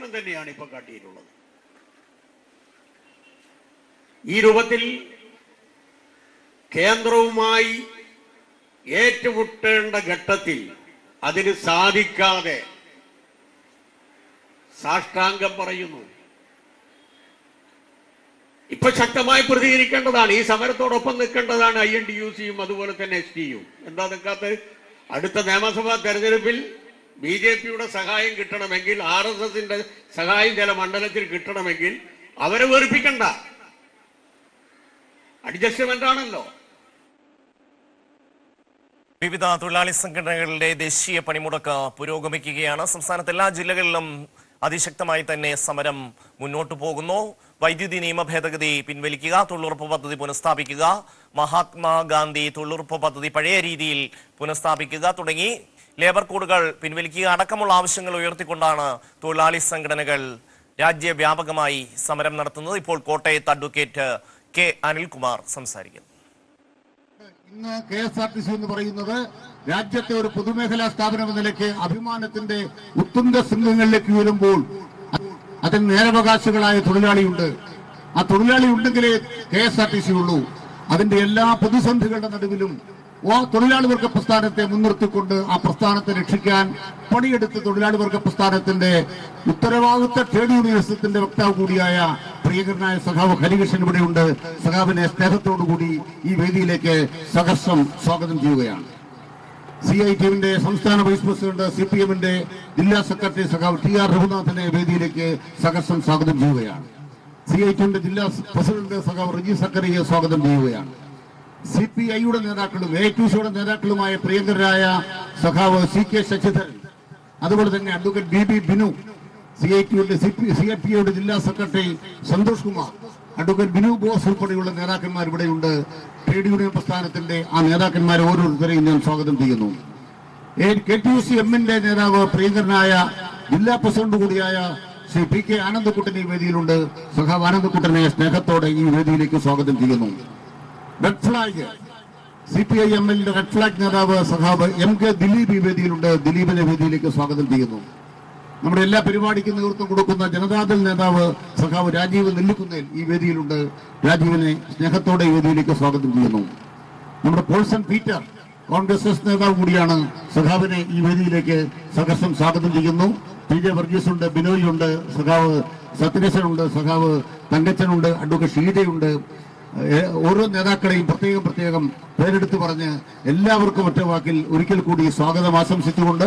പ്രവർത്തനം തന്നെയാണ് ഇപ്പൊ കാട്ടിയിട്ടുള്ളത്. ഈ രൂപത്തിൽ കേന്ദ്രവുമായി ഏറ്റുമുട്ടേണ്ട ഘട്ടത്തിൽ അതിന് സാധിക്കാതെ സാഷ്ടാംഗം പറയുന്നു. ഇപ്പൊ ശക്തമായി പ്രതികരിക്കേണ്ടതാണ് ഈ സമരത്തോടൊപ്പം നിൽക്കേണ്ടതാണ് ഐ എൻ ഡി യു സിയും അതുപോലെ തന്നെ എസ് ടിയും എന്താ നിൽക്കാത്ത അടുത്ത നിയമസഭാ തെരഞ്ഞെടുപ്പിൽ ബി ജെ പിയുടെ സഹായം കിട്ടണമെങ്കിൽ ആർ എസ് എസിന്റെ സഹായം ചില മണ്ഡലത്തിൽ കിട്ടണമെങ്കിൽ അവരെ വേർപ്പിക്കണ്ട അഡ്ജസ്റ്റ്മെന്റ് ആണല്ലോ വിവിധ തൊഴിലാളി സംഘടനകളുടെ ദേശീയ പണിമുടക്ക് പുരോഗമിക്കുകയാണ്. സംസ്ഥാനത്തെ എല്ലാ ജില്ലകളിലും അതിശക്തമായി തന്നെ സമരം മുന്നോട്ടു പോകുന്നു. വൈദ്യുതി നിയമ ഭേദഗതി പിൻവലിക്കുക തൊഴിലുറപ്പ് പദ്ധതി പുനഃസ്ഥാപിക്കുക മഹാത്മാഗാന്ധി തൊഴിലുറപ്പ് പദ്ധതി പഴയ രീതിയിൽ പുനഃസ്ഥാപിക്കുക തുടങ്ങി ലേബർ കോഡുകൾ പിൻവലിക്കുക അടക്കമുള്ള ആവശ്യങ്ങൾ ഉയർത്തിക്കൊണ്ടാണ് തൊഴിലാളി സംഘടനകൾ രാജ്യവ്യാപകമായി സമരം നടത്തുന്നത്. ഇപ്പോൾ കോട്ടയത്ത് അഡ്വക്കേറ്റ് കെ അനിൽകുമാർ സംസാരിക്കുന്നു. ഇന്ന് K S R T C എന്ന് പറയുന്നത് രാജ്യത്തെ ഒരു പൊതുമേഖലാ സ്ഥാപനം എന്ന നിലയ്ക്ക് അഭിമാനത്തിന്റെ ഉത്തുംഗ ശൃംഗങ്ങളിലേക്ക് ഉയരുമ്പോൾ അതിന് നേരവകാശികളായ തൊഴിലാളിയുണ്ട്. ആ തൊഴിലാളി ഉണ്ടെങ്കിലേ K S R T C ഉള്ളൂ. അതിന്റെ എല്ലാ പ്രതിസന്ധികളുടെ നടുവിലും തൊഴിലാളി വർഗ പ്രസ്ഥാനത്തെ മുൻനിർത്തിക്കൊണ്ട് ആ പ്രസ്ഥാനത്തെ രക്ഷിക്കാൻ പണിയെടുത്ത തൊഴിലാളി വർഗ പ്രസ്ഥാനത്തിന്റെ ഉത്തരവാദിത്ത ട്രേഡ് യൂണിയനിസത്തിന്റെ വക്താവ് കൂടിയായ പ്രിയകരനായ സഖാവ് ഹരികൃഷ്ണൻ ഇവിടെയുണ്ട്. സഖാവിനെ സ്നേഹത്തോടുകൂടി ഈ വേദിയിലേക്ക് സഹർഷം സ്വാഗതം ചെയ്യുകയാണ്. സി ഐ ടി എമ്മിന്റെ സംസ്ഥാന വൈസ് പ്രസിഡന്റ് സി പി എമ്മിന്റെ ജില്ലാ സെക്രട്ടറി സഖാവ് ടി ആർ രഘുനാഥിനെ വേദിയിലേക്ക് സഹർഷം സ്വാഗതം ചെയ്യുകയാണ്. സി ഐ ടി എമ്മിന്റെ ജില്ലാ പ്രസിഡന്റ് സഖാവ് റിജി സക്കറിയെ സ്വാഗതം ചെയ്യുകയാണ്. സി പി ഐയുടെ നേതാക്കളും എ ടു സിയുടെ നേതാക്കളുമായ പ്രിയങ്കരായ സഖാവ് സി കെ ശശിധരൻ അതുപോലെ തന്നെ advocate B B Binu C I ടിയുടെ സി ഐ പി യുടെ ജില്ലാ സെക്രട്ടറി സന്തോഷ് കുമാർ അഡ്വക്കേറ്റ് ബിനു ബോസ് ഉൾപ്പെടെയുള്ള നേതാക്കന്മാർ ഇവിടെയുണ്ട്. ട്രേഡ് യൂണിയൻ പ്രസ്ഥാനത്തിന്റെ ആ നേതാക്കന്മാരെ ഓരോരുത്തരെയും ഞാൻ സ്വാഗതം ചെയ്യുന്നു. കെ ടി യു സി എമ്മിന്റെ നേതാവ് പ്രിയങ്കരനായ ജില്ലാ പ്രസിഡന്റ് കൂടിയായ ശ്രീ പി കെ ആനന്ദക്കുട്ടൻ ഈ വേദിയിലുണ്ട്. സഖാവ് ആനന്ദക്കുട്ടനെ സ്നേഹത്തോടെ ഈ വേദിയിലേക്ക് സ്വാഗതം ചെയ്യുന്നു. Red flag C P I എമ്മിന്റെ റെഡ് ഫ്ലാഗ് നേതാവ് സഹാബ് എം കെ ദിലീപ് ഈ വേദിയിലുണ്ട്. ദിലീപിനെ വേദിയിലേക്ക് സ്വാഗതം ചെയ്യുന്നു. നമ്മുടെ എല്ലാ പരിപാടിക്കും നേതൃത്വം കൊടുക്കുന്ന ജനതാദൾ നേതാവ് സഖാവ് രാജീവ് നെല്ലിക്കുന്നേൽ ഈ വേദിയിലുണ്ട്. രാജീവിനെ സ്നേഹത്തോടെ ഈ വേദിയിലേക്ക് സ്വാഗതം ചെയ്യുന്നു. നമ്മുടെ പോൾസൺ പീറ്റർ കോൺഗ്രസ് എസ് നേതാവ് കൂടിയാണ് സഖാവിനെ ഈ വേദിയിലേക്ക് സഹർഷം സ്വാഗതം ചെയ്യുന്നു. പി ജെ വർഗീസ് ഉണ്ട് ബിനോയ് ഉണ്ട് സഖാവ് സത്യരസനുണ്ട് സഖാവ് തങ്കച്ചനുണ്ട് അഡ്വക്കേറ്റ് ഷീജയുണ്ട്. ഓരോ നേതാക്കളെയും പ്രത്യേകം പ്രത്യേകം പേരെടുത്ത് പറഞ്ഞ് എല്ലാവർക്കും ഒറ്റ വാക്കിൽ ഒരിക്കൽ കൂടി സ്വാഗതം ആശംസിച്ചുകൊണ്ട്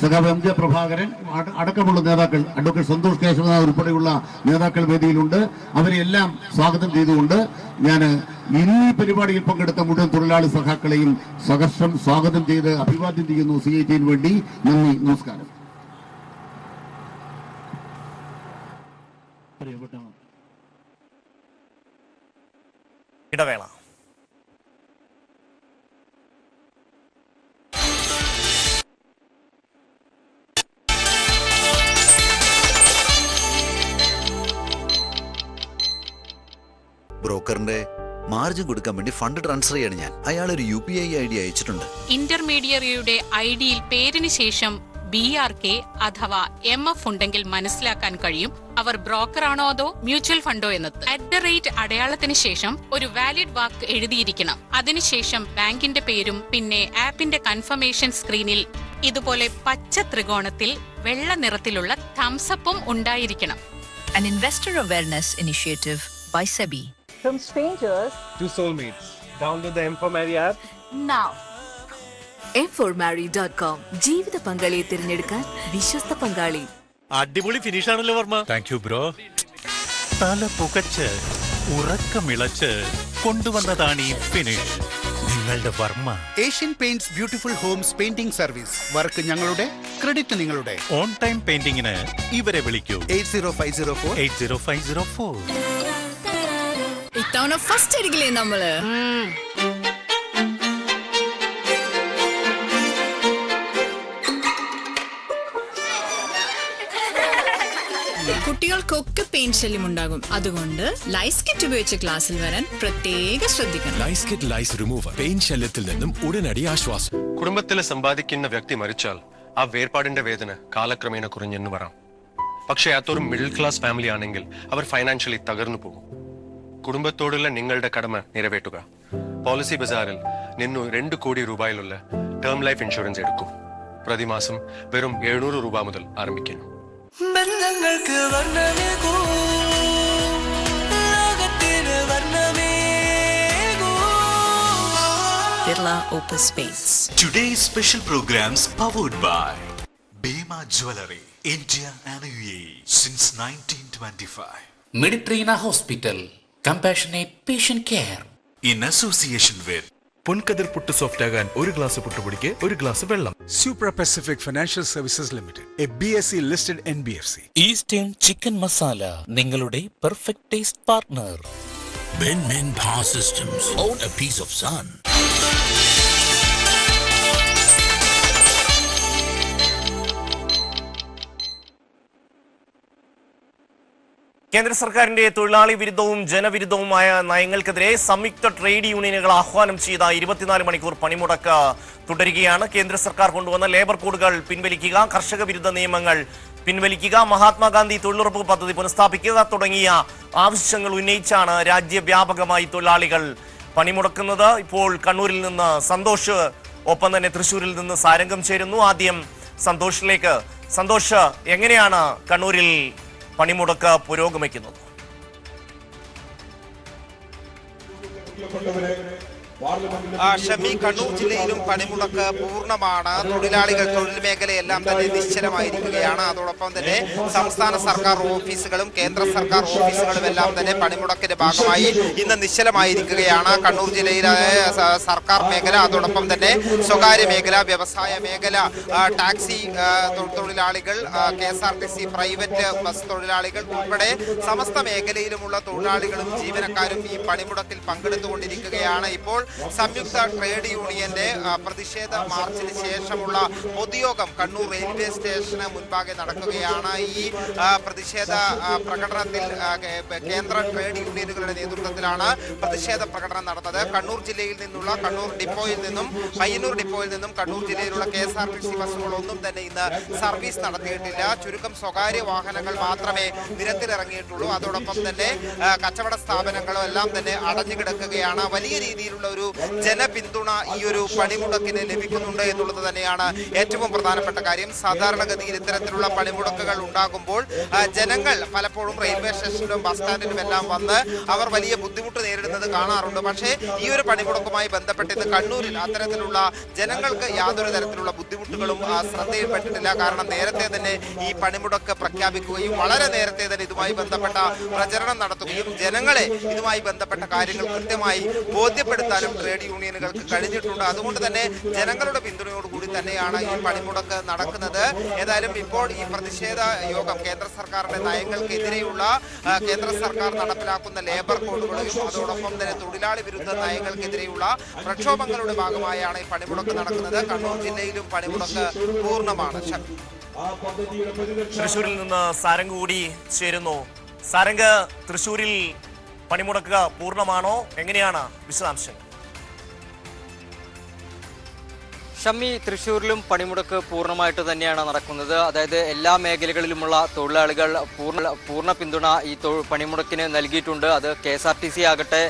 സഖാവ് എം ജെ പ്രഭാകരൻ അടക്കമുള്ള നേതാക്കൾ അഡ്വക്കേറ്റ് സന്തോഷ് കേശവനാഥ് ഉൾപ്പെടെയുള്ള നേതാക്കൾ വേദിയിലുണ്ട്. അവരെ എല്ലാം സ്വാഗതം ചെയ്തുകൊണ്ട് ഞാൻ ഇന്ന് ഈ പരിപാടിയിൽ പങ്കെടുത്ത മുഴുവൻ തൊഴിലാളി സഖാക്കളെയും സഹർഷം സ്വാഗതം ചെയ്ത് അഭിവാദ്യം ചെയ്യുന്നു. സി ഐ ടിന് വേണ്ടി നന്ദി നമസ്കാരം. ഇടവേള. ബ്രോക്കറിന്റെ മാർജിൻ കൊടുക്കാൻ വേണ്ടി ഫണ്ട് ട്രാൻസ്ഫർ ചെയ്യാണ് ഞാൻ. അയാൾ ഒരു U P I I D അയച്ചിട്ടുണ്ട്. ഇന്റർമീഡിയറിയുടെ ഐ ഡിയിൽ പേരിന് ശേഷം ബി ആർ കെ അഥവാ എം എഫ് ഉണ്ടെങ്കിൽ മനസ്സിലാക്കാൻ കഴിയും അവർ ബ്രോക്കറാണോ അതോ മ്യൂച്വൽ ഫണ്ടോ എന്നത് അറ്റ് ദ റേറ്റ് അടയാളത്തിന് ശേഷം ഒരു വാലിഡ് വാക്ക് എഴുതിയിരിക്കണം അതിനുശേഷം ബാങ്കിന്റെ പേരും പിന്നെ ആപ്പിന്റെ കൺഫർമേഷൻ സ്ക്രീനിൽ ഇതുപോലെ പച്ച ത്രികോണത്തിൽ വെള്ള നിറത്തിലുള്ള തംസപ്പും ഉണ്ടായിരിക്കണം an investor awareness initiative by SEBI. From strangers to soulmates. Download the Infomary app now. m4marry.com ജീവിത പങ്കാളിയെ തിരഞ്ഞെടുക്കാൻ വിശ്വസ്ത പങ്കാളി. അടിപൊളി ഫിനിഷ് ആണല്ലോ വർമ്മ. താങ്ക് യു ബ്രോ തല പുകച്ച് ഉറക്കമിളച്ച് കൊണ്ടുവന്നതാണ് ഈ ഫിനിഷ് നിങ്ങളുടെ Varma. Asian paints beautiful homes painting service work ഞങ്ങളുടെ ക്രെഡിറ്റ് നിങ്ങളുടെ. ഓൺ ടൈം പെയിന്റിംഗിന് ഇവരെ വിളിക്കൂ. Eight zero five zero four. Eight zero five zero four. ഇത്തവണ ഫസ്റ്റ് അടിക്കില്ലേ നമ്മൾ? കുട്ടികൾക്കൊക്കെ പെയിൻ ശല്യം ഉണ്ടാകും. അതുകൊണ്ട് ലൈസ് കിറ്റ് ഉപയോഗിച്ച് ക്ലാസ്സിൽ വരാൻ പ്രത്യേക ശ്രദ്ധിക്കണം. Lice kit lice remover pain ശല്യത്തിൽ നിന്നും ഉടനടി ആശ്വാസം. കുടുംബത്തിലെ സമ്പാദിക്കുന്ന വ്യക്തി മരിച്ചാൽ ആ വേർപാടിന്റെ വേദന കാലക്രമേണ കുറഞ്ഞെന്ന് വരാം. പക്ഷേ അതൊരു മിഡിൽ ക്ലാസ് ഫാമിലി ആണെങ്കിൽ അവർ ഫൈനാൻഷ്യലി തകർന്നു പോകും. കുടുംബത്തോടുള്ള നിങ്ങളുടെ കടമ നിറവേറ്റുക. പോളിസി ബസാറിൽ നിന്നു രണ്ട് കോടി രൂപയിലുള്ള ടേം ലൈഫ് ഇൻഷുറൻസ് എടുക്കൂ. പ്രതിമാസം വെറും എഴുന്നൂറ് രൂപ മുതൽ ആരംഭിക്കുന്നു. ബന്ധങ്ങൾക്ക് വർണമേകൂ ലോകത്തിന് വർണമേകൂ Birla Opus Space. Today's special programs powered by Bema Jewelry, India and UAE since 1925. Mediterranean Hospital. Compassionate patient care. In association with Ponkathir puttu soft ആകാൻ ഒരു ഗ്ലാസ് പുട്ടുപൊടിക്ക് ഒരു ഗ്ലാസ് വെള്ളം super Pacific financial services limited a B S E listed N B F C eastern chicken masala നിങ്ങളുടെ perfect taste partner Ben Men Power Systems. Own a piece of sun. കേന്ദ്ര സർക്കാരിന്റെ തൊഴിലാളി വിരുദ്ധവും ജനവിരുദ്ധവുമായ നയങ്ങൾക്കെതിരെ സംയുക്ത trade യൂണിയനുകൾ ആഹ്വാനം ചെയ്ത ഇരുപത്തിനാല് മണിക്കൂർ പണിമുടക്ക് തുടരുകയാണ്. കേന്ദ്ര സർക്കാർ കൊണ്ടുവന്ന ലേബർ കോഡുകൾ പിൻവലിക്കുക കർഷക വിരുദ്ധ നിയമങ്ങൾ പിൻവലിക്കുക മഹാത്മാഗാന്ധി തൊഴിലുറപ്പ് പദ്ധതി പുനഃസ്ഥാപിക്കുക തുടങ്ങിയ ആവശ്യങ്ങൾ ഉന്നയിച്ചാണ് രാജ്യവ്യാപകമായി തൊഴിലാളികൾ പണിമുടക്കുന്നത്. ഇപ്പോൾ കണ്ണൂരിൽ നിന്ന് സന്തോഷ് ഒപ്പം തന്നെ തൃശൂരിൽ നിന്ന് സാരംഗം ചേരുന്നു. ആദ്യം സന്തോഷിലേക്ക്. സന്തോഷ് എങ്ങനെയാണ് കണ്ണൂരിൽ പണിമുടക്ക് പുരോഗമിക്കുന്നത് ഷമി കണ്ണൂർ ജില്ലയിലും പണിമുടക്ക് പൂർണമാണ്. തൊഴിലാളികൾ തൊഴിൽ മേഖലയെല്ലാം തന്നെ നിശ്ചലമായിരിക്കുകയാണ്. അതോടൊപ്പം തന്നെ സംസ്ഥാന സർക്കാർ ഓഫീസുകളും കേന്ദ്ര സർക്കാർ ഓഫീസുകളും എല്ലാം തന്നെ പണിമുടക്കിന്റെ ഭാഗമായി ഇന്ന് നിശ്ചലമായിരിക്കുകയാണ്. കണ്ണൂർ ജില്ലയിലെ സർക്കാർ മേഖല അതോടൊപ്പം തന്നെ സ്വകാര്യ മേഖല വ്യവസായ മേഖല ടാക്സി തൊഴിലാളികൾ K S R T C private bus തൊഴിലാളികൾ ഉൾപ്പെടെ സമസ്ത മേഖലയിലുമുള്ള തൊഴിലാളികളും ജീവനക്കാരും ഈ പണിമുടക്കിൽ പങ്കെടുത്തുകൊണ്ടിരിക്കുകയാണ്. ഇപ്പോൾ സംയുക്ത ട്രേഡ് യൂണിയന്റെ പ്രതിഷേധ മാർച്ചിന് ശേഷമുള്ള പൊതുയോഗം കണ്ണൂർ റെയിൽവേ സ്റ്റേഷന് മുൻപാകെ നടക്കുകയാണ്. ഈ പ്രതിഷേധ പ്രകടനത്തിൽ കേന്ദ്ര ട്രേഡ് യൂണിയനുകളുടെ നേതൃത്വത്തിലാണ് പ്രതിഷേധ പ്രകടനം നടന്നത്. കണ്ണൂർ ജില്ലയിൽ നിന്നുള്ള കണ്ണൂർ ഡിപ്പോയിൽ നിന്നും പയ്യന്നൂർ ഡിപ്പോയിൽ നിന്നും കണ്ണൂർ ജില്ലയിലുള്ള K S R T C ബസ്സുകളൊന്നും തന്നെ ഇന്ന് സർവീസ് നടത്തിയിട്ടില്ല. ചുരുക്കം സ്വകാര്യ വാഹനങ്ങൾ മാത്രമേ നിരത്തിലിറങ്ങിയിട്ടുള്ളൂ. അതോടൊപ്പം തന്നെ കച്ചവട സ്ഥാപനങ്ങളും എല്ലാം തന്നെ അടഞ്ഞു കിടക്കുകയാണ് വലിയ രീതിയിലുള്ള ഒരു ജനപിന്തുണ ഈ ഒരു പണിമുടക്കിന് ലഭിക്കുന്നുണ്ട് എന്നുള്ളത് തന്നെയാണ് ഏറ്റവും പ്രധാനപ്പെട്ട കാര്യം. സാധാരണഗതിയിൽ ഇത്തരത്തിലുള്ള പണിമുടക്കുകൾ ഉണ്ടാകുമ്പോൾ ജനങ്ങൾ പലപ്പോഴും റെയിൽവേ സ്റ്റേഷനിലും ബസ് സ്റ്റാൻഡിലും എല്ലാം വന്ന് അവർ വലിയ ബുദ്ധിമുട്ട് നേരിടുന്നത് കാണാറുണ്ട്. പക്ഷേ ഈ ഒരു പണിമുടക്കുമായി ബന്ധപ്പെട്ട് ഇത് കണ്ണൂരിൽ അത്തരത്തിലുള്ള ജനങ്ങൾക്ക് യാതൊരു തരത്തിലുള്ള ബുദ്ധിമുട്ടുകളും ശ്രദ്ധയിൽപ്പെട്ടിട്ടില്ല. കാരണം നേരത്തെ തന്നെ ഈ പണിമുടക്ക് പ്രഖ്യാപിക്കുകയും വളരെ നേരത്തെ തന്നെ ഇതുമായി ബന്ധപ്പെട്ട പ്രചരണം നടത്തുകയും ജനങ്ങളെ ഇതുമായി ബന്ധപ്പെട്ട കാര്യങ്ങൾ കൃത്യമായി ബോധ്യപ്പെടുത്താനും ട്രേഡ് യൂണിയനുകൾക്ക് കഴിഞ്ഞിട്ടുണ്ട്. അതുകൊണ്ട് തന്നെ ജനങ്ങളുടെ പിന്തുണയോടുകൂടി തന്നെയാണ് ഈ പണിമുടക്ക് നടക്കുന്നത്. ഏതായാലും ഇപ്പോൾ ഈ പ്രതിഷേധ യോഗം കേന്ദ്ര സർക്കാരിന്റെ നയങ്ങൾക്കെതിരെയുള്ള കേന്ദ്ര സർക്കാർ നടപ്പിലാക്കുന്ന ലേബർ കോഡുകളെയും അതോടൊപ്പം തന്നെ തൊഴിലാളി വിരുദ്ധ നയങ്ങൾക്കെതിരെയുള്ള പ്രക്ഷോഭങ്ങളുടെ ഭാഗമായാണ് ഈ പണിമുടക്ക് നടക്കുന്നത്. കണ്ണൂർ ജില്ലയിലും പണിമുടക്ക് പൂർണമാണ്. തൃശൂരിൽ നിന്ന് സാരംഗ് കൂടി ചേരുന്നു. സാരംഗ് തൃശൂരിൽ പണിമുടക്കുക പൂർണമാണോ? എങ്ങനെയാണ് വിശദാംശങ്ങൾ? ഷമ്മി തൃശ്ശൂരിലും പണിമുടക്ക് പൂർണമായിട്ട് തന്നെയാണ് നടക്കുന്നത്. അതായത് എല്ലാ മേഖലകളിലുമുള്ള തൊഴിലാളികൾ പൂർണ പൂർണ പിന്തുണ ഈ പണിമുടക്കിന് നൽകിയിട്ടുണ്ട്. അത് K S R T C ആകട്ടെ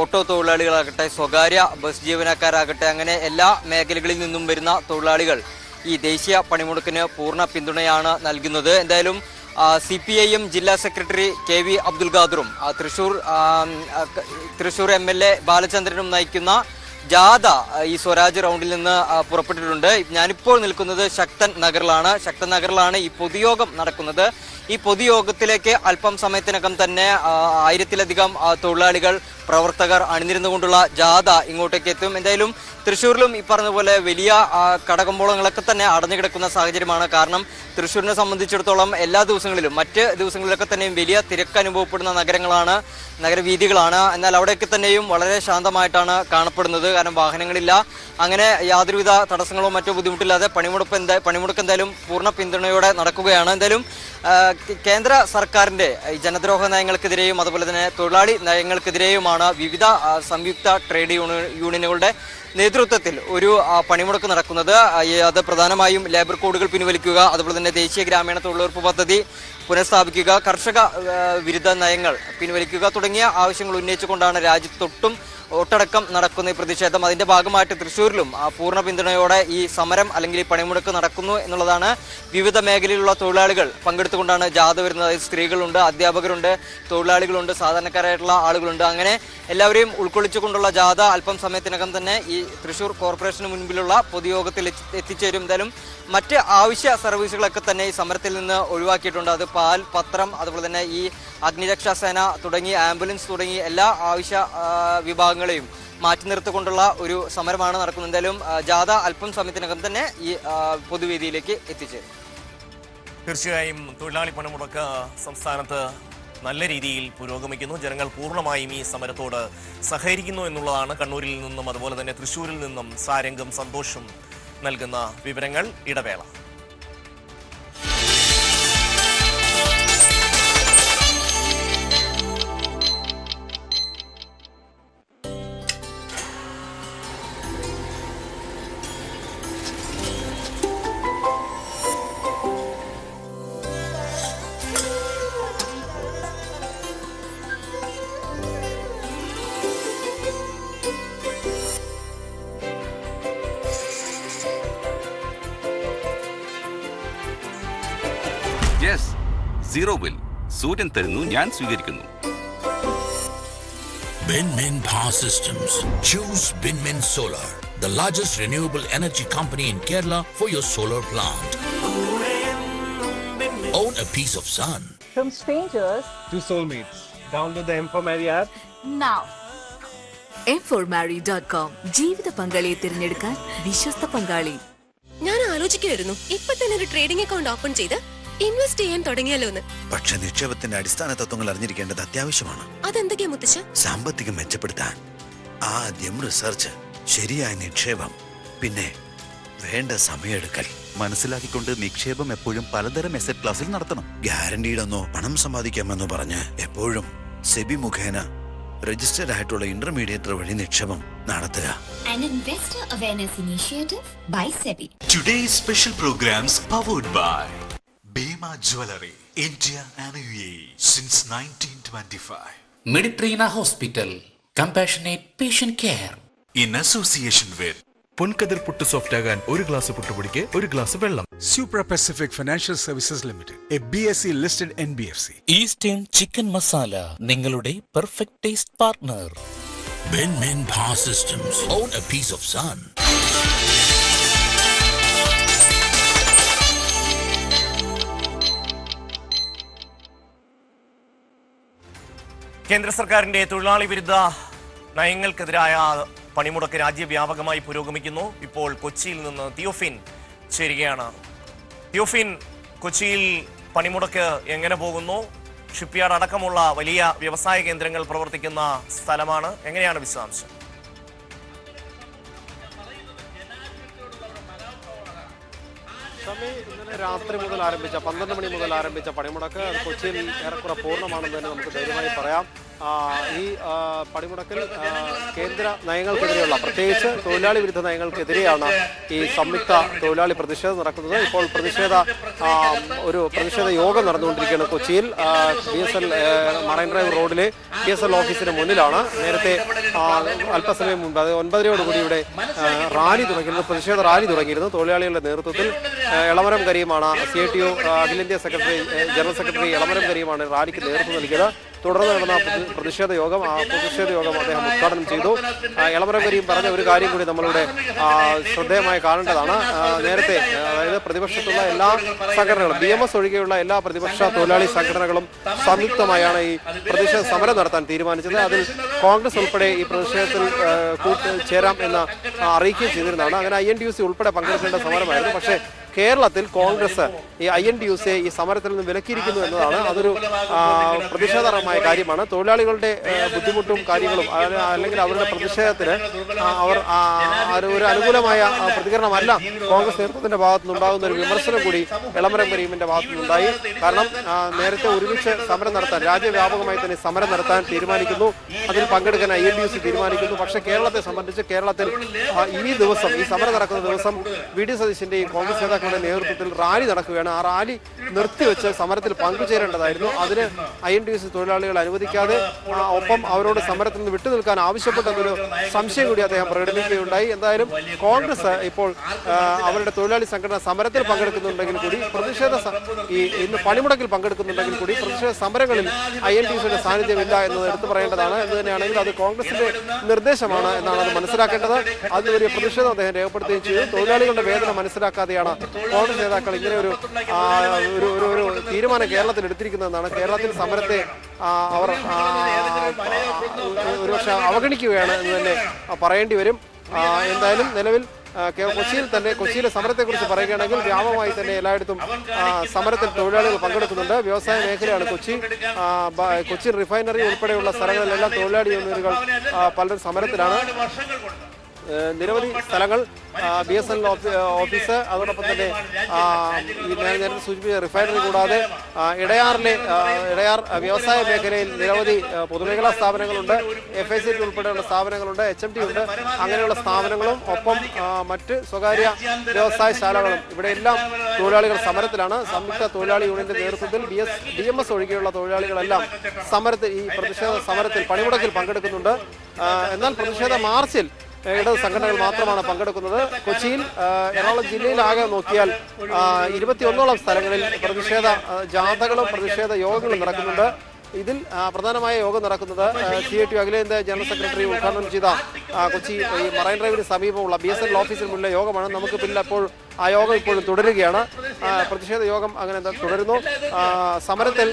ഓട്ടോ തൊഴിലാളികളാകട്ടെ സ്വകാര്യ ബസ് ജീവനക്കാരാകട്ടെ അങ്ങനെ എല്ലാ മേഖലകളിൽ നിന്നും വരുന്ന തൊഴിലാളികൾ ഈ ദേശീയ പണിമുടക്കിന് പൂർണ പിന്തുണയാണ് നൽകുന്നത്. എന്തായാലും സി പി ഐ ജില്ലാ secretary K V Abdul ഖാദറും Thrissur Thrissur M L A ബാലചന്ദ്രനും നയിക്കുന്ന ജാഥ ഈ സ്വരാജ് റൗണ്ടിൽ നിന്ന് പുറപ്പെട്ടിട്ടുണ്ട്. ഞാനിപ്പോൾ നിൽക്കുന്നത് ശക്തൻ നഗറിലാണ്. ശക്തൻ നഗറിലാണ് ഈ പൊതുയോഗം നടക്കുന്നത്. ഈ പൊതുയോഗത്തിലേക്ക് അല്പം സമയത്തിനകം തന്നെ ആയിരത്തിലധികം തൊഴിലാളികൾ പ്രവർത്തകർ അണിനിരുന്നുകൊണ്ടുള്ള ജാഥ ഇങ്ങോട്ടേക്ക് എത്തും എന്തായാലും തൃശ്ശൂരിലും ഈ പറഞ്ഞ പോലെ വലിയ കടകമ്പോളങ്ങളൊക്കെ തന്നെ അടഞ്ഞു കിടക്കുന്ന സാഹചര്യമാണ്. കാരണം തൃശ്ശൂരിനെ സംബന്ധിച്ചിടത്തോളം എല്ലാ ദിവസങ്ങളിലും മറ്റ് ദിവസങ്ങളിലൊക്കെ തന്നെയും വലിയ തിരക്ക് അനുഭവപ്പെടുന്ന നഗരങ്ങളാണ് നഗരവീതികളാണ്. എന്നാൽ അവിടെയൊക്കെ തന്നെയും വളരെ ശാന്തമായിട്ടാണ് കാണപ്പെടുന്നത്. കാരണം വാഹനങ്ങളില്ല. അങ്ങനെ യാതൊരുവിധ തടസ്സങ്ങളോ മറ്റോ ബുദ്ധിമുട്ടില്ലാതെ പണിമുടപ്പ് എന്താ പണിമുടക്ക് എന്തായാലും പൂർണ പിന്തുണയോടെ നടക്കുകയാണ്. എന്തായാലും കേന്ദ്ര സർക്കാരിന്റെ ജനദ്രോഹ നയങ്ങൾക്കെതിരെയും അതുപോലെ തന്നെ തൊഴിലാളി നയങ്ങൾക്കെതിരെയുമാണ് വിവിധ സംയുക്ത ട്രേഡ് യൂണിയനുകളുടെ നേതൃത്വത്തിൽ ഒരു പണിമുടക്ക് നടക്കുന്നത്. അത് പ്രധാനമായും ലേബർ കോഡുകൾ പിൻവലിക്കുക അതുപോലെ തന്നെ ദേശീയ ഗ്രാമീണ തൊഴിലുറപ്പ് പദ്ധതി പുനഃസ്ഥാപിക്കുക കർഷക വിരുദ്ധ നയങ്ങൾ പിൻവലിക്കുക തുടങ്ങിയ ആവശ്യങ്ങൾ ഉന്നയിച്ചുകൊണ്ടാണ് രാജ്യത്തൊട്ടും ഒട്ടടക്കം നടക്കുന്ന ഈ പ്രതിഷേധം. അതിന്റെ ഭാഗമായിട്ട് തൃശ്ശൂരിലും പൂർണ പിന്തുണയോടെ ഈ സമരം അല്ലെങ്കിൽ ഈ പണിമുടക്ക് നടക്കുന്നു എന്നുള്ളതാണ് വിവിധ മേഖലയിലുള്ള തൊഴിലാളികൾ പങ്കെടുത്തുകൊണ്ടാണ് ജാഥ വരുന്നത്. സ്ത്രീകളുണ്ട് അധ്യാപകരുണ്ട് തൊഴിലാളികളുണ്ട് സാധാരണക്കാരായിട്ടുള്ള ആളുകളുണ്ട്. അങ്ങനെ എല്ലാവരെയും ഉൾക്കൊള്ളിച്ചുകൊണ്ടുള്ള ജാഥ അല്പം സമയത്തിനകം തന്നെ ഈ തൃശൂർ കോർപ്പറേഷന് മുൻപിലുള്ള പൊതുയോഗത്തിൽ എത്തി- എത്തിച്ചേരും. എന്തായാലും മറ്റ് ആവശ്യ സർവീസുകളൊക്കെ തന്നെ ഈ സമരത്തിൽ നിന്ന് ഒഴിവാക്കിയിട്ടുണ്ട്. അത് പാൽ പത്രം അതുപോലെ തന്നെ ഈ അഗ്നിരക്ഷാ സേന തുടങ്ങി ആംബുലൻസ് തുടങ്ങി എല്ലാ ആവശ്യ ആ, വിഭാഗങ്ങളെയും മാറ്റി നിർത്തിക്കൊണ്ടുള്ള ഒരു സമരമാണ് നടക്കുന്നത്. എന്തായാലും ജാഥ അല്പം സമയത്തിനകം തന്നെ ഈ പൊതുവേദിയിലേക്ക് എത്തിച്ചേരും. തീർച്ചയായും തൊഴിലാളി പണിമുടക്ക് സംസ്ഥാനത്ത് നല്ല രീതിയിൽ പുരോഗമിക്കുന്നു. ജനങ്ങൾ പൂർണമായും ഈ സമരത്തോട് സഹകരിക്കുന്നു എന്നുള്ളതാണ് കണ്ണൂരിൽ നിന്നും അതുപോലെ തന്നെ തൃശ്ശൂരിൽ നിന്നും സാരംഗം സന്തോഷം നൽകുന്ന വിവരങ്ങൾ. ഇടവേള. സീറോ ബിൽ സൂര്യൻ തരുന്നു ഞാൻ സ്വീകരിക്കുന്നു Binmin Power Systems. Choose Binmin Solar, the largest renewable energy company in Kerala for your solar plant. Own a piece of sun. From strangers to soulmates. Download the M4Marry app. now. m4marry.com ജീവിത പങ്കാളിയെ തിരഞ്ഞെടുക്കാൻ വിശ്വസ്ത പങ്കാളി ഞാൻ ആലോചിക്കുകയായിരുന്നു ഇപ്പൊ തന്നെ ഒരു trading account open ചെയ്ത് ഇൻവെസ്റ്റ് ചെയ്യാൻ തുടങ്ങിയാലോ എന്ന്? പക്ഷെ നിക്ഷേപത്തിന്റെ അടിസ്ഥാന തത്വങ്ങൾ അറിഞ്ഞിരിക്കേണ്ടത് അത്യാവശ്യമാണ്. അതെന്തൊക്കെയാ മുത്തശ്ശ? സാമ്പത്തികം മെച്ചപ്പെടുത്താൻ ആദ്യം റിസർച്ച് ശരിയായ നിക്ഷേപം പിന്നെ വേണ്ട സമയമെടുക്കൽ മനസ്സിലാക്കിക്കൊണ്ട് നിക്ഷേപം എപ്പോഴും പലതരം അസറ്റ് ക്ലാസ്സിൽ നടത്തണം. ഗ്യാരണ്ടീഡെന്നോ പണം സമ്പാദിക്കാമെന്നോ പറഞ്ഞ് എപ്പോഴും സെബി മുഖേന രജിസ്റ്റർഡ് ആയിട്ടുള്ള ഇന്റർമീഡിയറ്റർ വഴി നിക്ഷേപം നടത്തുക. An investor awareness initiative by SEBI. Today's special programs powered by Bema Jewelry, India and UAE since 1925. Mediterranean Hospital. Compassionate patient care. In association with Ponkathir puttu soft ആകാൻ ഒരു ഗ്ലാസ് പുട്ടുപൊടിക്ക് ഒരു ഗ്ലാസ് വെള്ളം Supra Pacific Financial Services Limited, a BSE listed NBFC. Eastern chicken masala നിങ്ങളുടെ perfect taste partner Binmin Power Systems. Own a piece of sun. കേന്ദ്ര സർക്കാരിന്റെ തൊഴിലാളി വിരുദ്ധ നയങ്ങൾക്കെതിരായ പണിമുടക്ക് രാജ്യവ്യാപകമായി പുരോഗമിക്കുന്നു. ഇപ്പോൾ കൊച്ചിയിൽ നിന്ന് തിയോഫിൻ ചേരുകയാണ്. തിയോഫിൻ കൊച്ചിയിൽ പണിമുടക്ക് എങ്ങനെ പോകുന്നു? ഷിപ്പ്യാർഡ് അടക്കമുള്ള വലിയ വ്യവസായ കേന്ദ്രങ്ങൾ പ്രവർത്തിക്കുന്ന സ്ഥലമാണ്. എങ്ങനെയാണ് വിശദാംശം? ഇന്നലെ രാത്രി മുതൽ ആരംഭിച്ച പന്ത്രണ്ട് മണി മുതൽ ആരംഭിച്ച പണിമുടക്ക് കൊച്ചിയിൽ ഏറെക്കുറെ പൂർണമാണെന്ന് തന്നെ നമുക്ക് ധൈര്യമായി പറയാം. ഈ പണിമുടക്കിൽ കേന്ദ്ര നയങ്ങൾക്കെതിരെയുള്ള പ്രത്യേകിച്ച് തൊഴിലാളി വിരുദ്ധ നയങ്ങൾക്കെതിരെയാണ് ഈ സംയുക്ത തൊഴിലാളി പ്രതിഷേധം നടക്കുന്നത്. ഇപ്പോൾ പ്രതിഷേധ ഒരു പ്രതിഷേധ യോഗം നടന്നുകൊണ്ടിരിക്കുകയാണ് കൊച്ചിയിൽ. B S L marine drive റോഡിലെ ബി എസ് എൽ ഓഫീസിന് മുന്നിലാണ്. നേരത്തെ അല്പസമയം മുമ്പ് അതായത് ഒൻപതരയോടുകൂടി ഇവിടെ റാലി തുടങ്ങിയിരുന്നു പ്രതിഷേധ റാലി തുടങ്ങിയിരുന്നു. തൊഴിലാളികളുടെ നേതൃത്വത്തിൽ എളമരം കരീമാണ് സി ടി യു അഖിലേന്ത്യാ സെക്രട്ടറി ജനറൽ സെക്രട്ടറി എളമരം കരീമാണ് റാലിക്ക് നേതൃത്വം നൽകിയത്. തുടർന്ന് നടന്ന പ്രതി- പ്രതിഷേധ യോഗം ആ പ്രതിഷേധ യോഗം അദ്ദേഹം ഉദ്ഘാടനം ചെയ്തു. എളമരം കരീം പറഞ്ഞ ഒരു കാര്യം കൂടി നമ്മളിവിടെ ശ്രദ്ധേയമായി കാണേണ്ടതാണ്. നേരത്തെ അതായത് പ്രതിപക്ഷത്തുള്ള എല്ലാ സംഘടനകളും ബി എം എസ് ഒഴികെയുള്ള എല്ലാ പ്രതിപക്ഷ തൊഴിലാളി സംഘടനകളും സംയുക്തമായാണ് ഈ പ്രതിഷേധ സമരം നടത്താൻ തീരുമാനിച്ചത്. അതിൽ കോൺഗ്രസ് ഉൾപ്പെടെ ഈ പ്രതിഷേധത്തിൽ കൂട്ട് ചേരാം എന്ന് അറിയിക്കുകയും ചെയ്തിരുന്നതാണ്. അങ്ങനെ I N D U C ഉൾപ്പെടെ പങ്കെടുക്കേണ്ട സമരമായിരുന്നു. പക്ഷേ കേരളത്തിൽ കോൺഗ്രസ് ഈ I N D U C ഈ സമരത്തിൽ നിന്ന് വിലക്കിയിരിക്കുന്നു എന്നതാണ്. അതൊരു പ്രതിഷേധകരമായ കാര്യമാണ്. തൊഴിലാളികളുടെ ബുദ്ധിമുട്ടും കാര്യങ്ങളും അല്ലെങ്കിൽ അവരുടെ പ്രതിഷേധത്തിന് അവർ ഒരു അനുകൂലമായ പ്രതികരണമല്ല. കോൺഗ്രസ് നേതൃത്വത്തിന്റെ ഭാഗത്തു നിന്നുണ്ടാകുന്ന ഒരു വിമർശനം കൂടി എളമരം കരീമിന്റെ ഭാഗത്തു നിന്നുണ്ടായി കാരണം നേരത്തെ ഒരുമിച്ച് സമരം നടത്താൻ രാജ്യവ്യാപകമായി തന്നെ സമരം നടത്താൻ തീരുമാനിക്കുന്നു. അതിൽ പങ്കെടുക്കാൻ I N D U C തീരുമാനിക്കുന്നു. പക്ഷേ കേരളത്തെ സംബന്ധിച്ച് കേരളത്തിൽ ഈ ദിവസം ഈ സമരം നടക്കുന്ന ദിവസം വി ഡി സതീശിന്റെയും കോൺഗ്രസ് നേതാക്കളുടെ ഡയറക്ടറുടെ നേതൃത്വത്തിൽ റാലി നടക്കുകയാണ്. ആ റാലി നിർത്തിവെച്ച് സമരത്തിൽ പങ്കുചേരേണ്ടതായിരുന്നു. അതിന് ഐ എൻ സി തൊഴിലാളികൾ അനുവദിക്കാതെ ഒപ്പം അവരോട് സമരത്തിൽ നിന്ന് വിട്ടുനിൽക്കാൻ ആവശ്യപ്പെട്ടതൊരു സംശയം കൂടി അദ്ദേഹം പ്രകടിപ്പിക്കുകയുണ്ടായി. എന്തായാലും കോൺഗ്രസ് ഇപ്പോൾ അവരുടെ തൊഴിലാളി സംഘടന സമരത്തിൽ പങ്കെടുക്കുന്നുണ്ടെങ്കിൽ കൂടി പ്രതിഷേധ ഈ ഇന്ന് പണിമുടക്കിൽ പങ്കെടുക്കുന്നുണ്ടെങ്കിൽ കൂടി പ്രതിഷേധ സമരങ്ങളിൽ ഐ എൻ ടി സിയുടെ സാന്നിധ്യമില്ല എന്നത് എടുത്തു പറയേണ്ടതാണ്. എന്ന് തന്നെയാണെങ്കിൽ അത് കോൺഗ്രസിന്റെ നിർദ്ദേശമാണ് എന്നാണ് അത് മനസ്സിലാക്കേണ്ടത്. അതിന് വലിയ പ്രതിഷേധം അദ്ദേഹം രേഖപ്പെടുത്തുകയും ചെയ്തു. തൊഴിലാളികളുടെ വേദന മനസ്സിലാക്കാതെയാണ് കോൺഗ്രസ് നേതാക്കൾ ഇങ്ങനെ ഒരു ഒരു ഒരു തീരുമാനം കേരളത്തിൽ എടുത്തിരിക്കുന്നതെന്നാണ്. കേരളത്തിൽ സമരത്തെ അവർ ഒരുപക്ഷെ അവഗണിക്കുകയാണ് എന്ന് തന്നെ പറയേണ്ടി വരും. എന്തായാലും നിലവിൽ കൊച്ചിയിൽ തന്നെ കൊച്ചിയിലെ സമരത്തെക്കുറിച്ച് പറയുകയാണെങ്കിൽ വ്യാപകമായി തന്നെ എല്ലായിടത്തും സമരത്തിൽ തൊഴിലാളികൾ പങ്കെടുക്കുന്നുണ്ട്. വ്യവസായ മേഖലയാണ് കൊച്ചി. കൊച്ചി റിഫൈനറി ഉൾപ്പെടെയുള്ള സ്ഥലങ്ങളിലെല്ലാം തൊഴിലാളി യൂണിയനുകൾ പലരും സമരത്തിലാണ്. നിരവധി സ്ഥലങ്ങൾ ബി എസ് എൻ ഓഫീസ് അതോടൊപ്പം തന്നെ ഈ നേരത്തെ സൂചിപ്പിച്ച റിഫൈനറി കൂടാതെ ഇടയാറിലെ ഇടയാർ വ്യവസായ മേഖലയിൽ നിരവധി പൊതുമേഖലാ സ്ഥാപനങ്ങളുണ്ട് എഫ് ഐ സി ടി ഉൾപ്പെടെയുള്ള സ്ഥാപനങ്ങളുണ്ട് എച്ച് എം ടി ഉണ്ട് അങ്ങനെയുള്ള സ്ഥാപനങ്ങളും ഒപ്പം മറ്റ് സ്വകാര്യ വ്യവസായ ശാലകളും. ഇവിടെയെല്ലാം തൊഴിലാളികൾ സമരത്തിലാണ്. സംയുക്ത തൊഴിലാളി യൂണിയന്റെ നേതൃത്വത്തിൽ B S D M S ഒഴികെയുള്ള തൊഴിലാളികളെല്ലാം സമരത്തിൽ ഈ പ്രതിഷേധ സമരത്തിൽ പണിമുടക്കിൽ പങ്കെടുക്കുന്നുണ്ട്. എന്നാൽ പ്രതിഷേധ മാർച്ചിൽ ഇടത് സംഘടനകൾ മാത്രമാണ് പങ്കെടുക്കുന്നത്. കൊച്ചിയിൽ എറണാകുളം ജില്ലയിലാകെ നോക്കിയാൽ ഇരുപത്തിയൊന്നോളം സ്ഥലങ്ങളിൽ പ്രതിഷേധ ജാഥകളും പ്രതിഷേധ യോഗങ്ങളും നടക്കുന്നുണ്ട്. ഇതിൽ പ്രധാനമായ യോഗം നടക്കുന്നത് സി ഐ ടി അഖിലേന്ത്യാ ജനറൽ സെക്രട്ടറി ഉദ്ഘാടനം ചെയ്ത കൊച്ചി ഈ മറൈൻ ഡ്രൈവിന് സമീപമുള്ള ബി എസ് എൻ ഓഫീസിന് മുന്നിലെ യോഗമാണ്. നമുക്ക് പിന്നിൽ അപ്പോൾ ആ യോഗം ഇപ്പോഴും തുടരുകയാണ്. പ്രതിഷേധ യോഗം അങ്ങനെ തുടരുന്നു. സമരത്തിൽ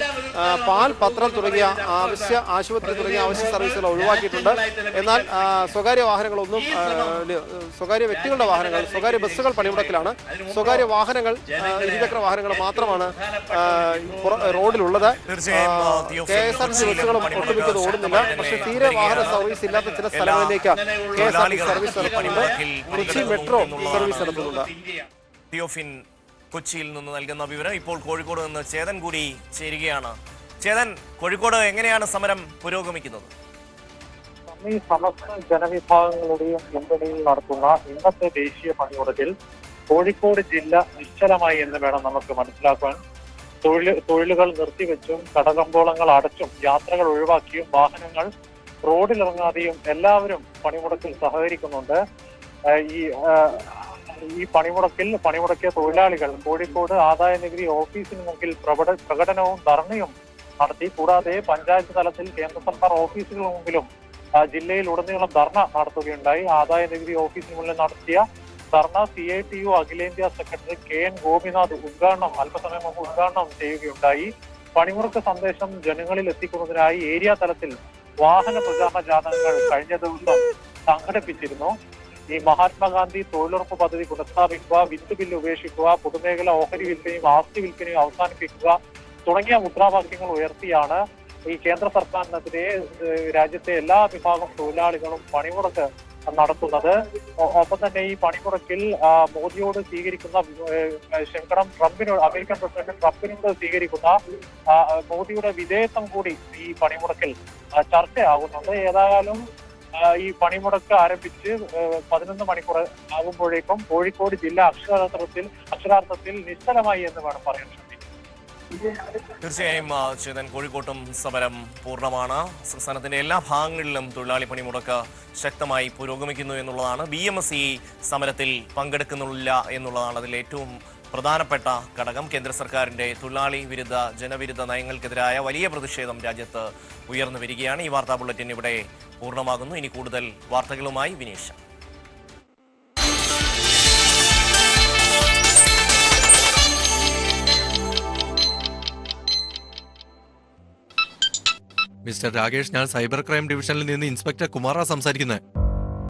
പാൽ പത്രം തുടങ്ങിയ ആവശ്യ ആശുപത്രി തുടങ്ങിയ ആവശ്യ സർവീസുകൾ ഒഴിവാക്കിയിട്ടുണ്ട്. എന്നാൽ സ്വകാര്യ വാഹനങ്ങളൊന്നും സ്വകാര്യ വ്യക്തികളുടെ വാഹനങ്ങൾ സ്വകാര്യ ബസ്സുകൾ പണിമുടക്കിലാണ്. സ്വകാര്യ വാഹനങ്ങൾ ഇരുചക്ര വാഹനങ്ങൾ മാത്രമാണ് റോഡിലുള്ളത്. K S R T C ബസ്സുകളും ഒട്ടുമിക്കത് ഓടുന്നില്ല. പക്ഷേ തീരെ വാഹന സർവീസ് ഇല്ലാത്ത ചില സ്ഥലങ്ങളിലേക്ക് K S R T service നടത്തുന്നുണ്ട് കൊച്ചി മെട്രോ സർവീസ് നടത്തുന്നുണ്ട് തിയോഫിൻ കൊച്ചിയിൽ നിന്ന് നൽകുന്ന വിവരം ഇപ്പോൾ കോഴിക്കോട് നിന്ന് ചേതൻ കൂടി ചേരുകയാണ്. ചേതൻ കോഴിക്കോട് എങ്ങനെയാണ് സമരം പുരോഗമിക്കുന്നത്? സമസ്ത ജനവിഭാഗങ്ങളുടെയും പിന്തുണയിൽ നടത്തുന്ന ഇന്നത്തെ ദേശീയ പണിമുടക്കിൽ കോഴിക്കോട് ജില്ല നിശ്ചലമായി എന്ന് വേണം നമുക്ക് മനസ്സിലാക്കാൻ. തൊഴിൽ തൊഴിലുകൾ നിർത്തിവെച്ചും കടകമ്പോളങ്ങൾ അടച്ചും യാത്രകൾ ഒഴിവാക്കിയും വാഹനങ്ങൾ റോഡിലിറങ്ങാതെയും എല്ലാവരും പണിമുടക്കിൽ സഹകരിക്കുന്നുണ്ട്. ഈ ഈ പണിമുടക്കിൽ പണിമുടക്കിയ തൊഴിലാളികൾ കോഴിക്കോട് ആദായ നികുതി ഓഫീസിന് മുമ്പിൽ പ്രകട പ്രകടനവും ധർണയും നടത്തി. കൂടാതെ പഞ്ചായത്ത് തലത്തിൽ കേന്ദ്ര സർക്കാർ ഓഫീസുകൾ മുമ്പിലും ജില്ലയിൽ ഉടനീളം ധർണ നടത്തുകയുണ്ടായി. ആദായ നികുതി ഓഫീസിന് മുന്നിൽ നടത്തിയ dharna C I T U അഖിലേന്ത്യാ സെക്രട്ടറി കെ എൻ ഗോപിനാഥ് ഉദ്ഘാടനം അല്പസമയം മുമ്പ് ഉദ്ഘാടനം ചെയ്യുകയുണ്ടായി. പണിമുറക്ക് സന്ദേശം ജനങ്ങളിൽ എത്തിക്കുന്നതിനായി ഏരിയ തലത്തിൽ വാഹന പ്രചാരണ ജാഥകൾ കഴിഞ്ഞ ദിവസം സംഘടിപ്പിച്ചിരുന്നു. ഈ മഹാത്മാഗാന്ധി തൊഴിലുറപ്പ് പദ്ധതി പുനഃസ്ഥാപിക്കുക വിത്ത് ബില്ല് ഉപേക്ഷിക്കുക പൊതുമേഖല ഓഹരി വിൽപ്പനയും ആസ്തി വിൽപ്പനയും അവസാനിപ്പിക്കുക തുടങ്ങിയ മുദ്രാവാക്യങ്ങൾ ഉയർത്തിയാണ് ഈ കേന്ദ്ര സർക്കാരിനെതിരെ രാജ്യത്തെ എല്ലാ വിഭാഗം തൊഴിലാളികളും പണിമുടക്ക് നടത്തുന്നത്. ഒപ്പം തന്നെ ഈ പണിമുടക്കിൽ മോദിയോട് സ്വീകരിക്കുന്ന ക്ഷമിക്കണം ട്രംപിനോട് അമേരിക്കൻ പ്രസിഡന്റ് ട്രംപിനോട് സ്വീകരിക്കുന്ന മോദിയുടെ വിധേയത്വം കൂടി ഈ പണിമുടക്കിൽ ചർച്ചയാകുന്നുണ്ട്. ഏതായാലും ഈ പണിമുടക്ക് ആരംഭിച്ച് പതിനൊന്ന് മണിക്കൂർ ആകുമ്പോഴേക്കും കോഴിക്കോട് ജില്ല അക്ഷരാർത്ഥത്തിൽ അക്ഷരാർത്ഥത്തിൽ നിശ്ചലമായി എന്ന് വേണം പറയാൻ തീർച്ചയായും ചേതൻ കോഴിക്കോട്ടും സമരം പൂർണമാണ്. സംസ്ഥാനത്തിന്റെ എല്ലാ ഭാഗങ്ങളിലും തൊഴിലാളി പണിമുടക്ക് ശക്തമായി പുരോഗമിക്കുന്നു എന്നുള്ളതാണ്. ബി സമരത്തിൽ പങ്കെടുക്കുന്നില്ല എന്നുള്ളതാണ് അതിൽ ഏറ്റവും പ്രധാനപ്പെട്ട ഘടകം കേന്ദ്ര സർക്കാരിന്റെ തൊഴിലാളി വിരുദ്ധ ജനവിരുദ്ധ നയങ്ങൾക്കെതിരായ വലിയ പ്രതിഷേധം രാജ്യത്ത് ഉയർന്നു വരികയാണ്. ഈ വാർത്താ ബുള്ളറ്റിൻ ഇവിടെ പൂർണമാകുന്നു. ഇനി കൂടുതൽ വാർത്തകളുമായി വിനീഷ. മിസ്റ്റർ രാകേഷ് ഞാൻ സൈബർ ക്രൈം ഡിവിഷനിൽ നിന്ന് ഇൻസ്പെക്ടർ കുമാറ സംസാരിക്കുന്നത്.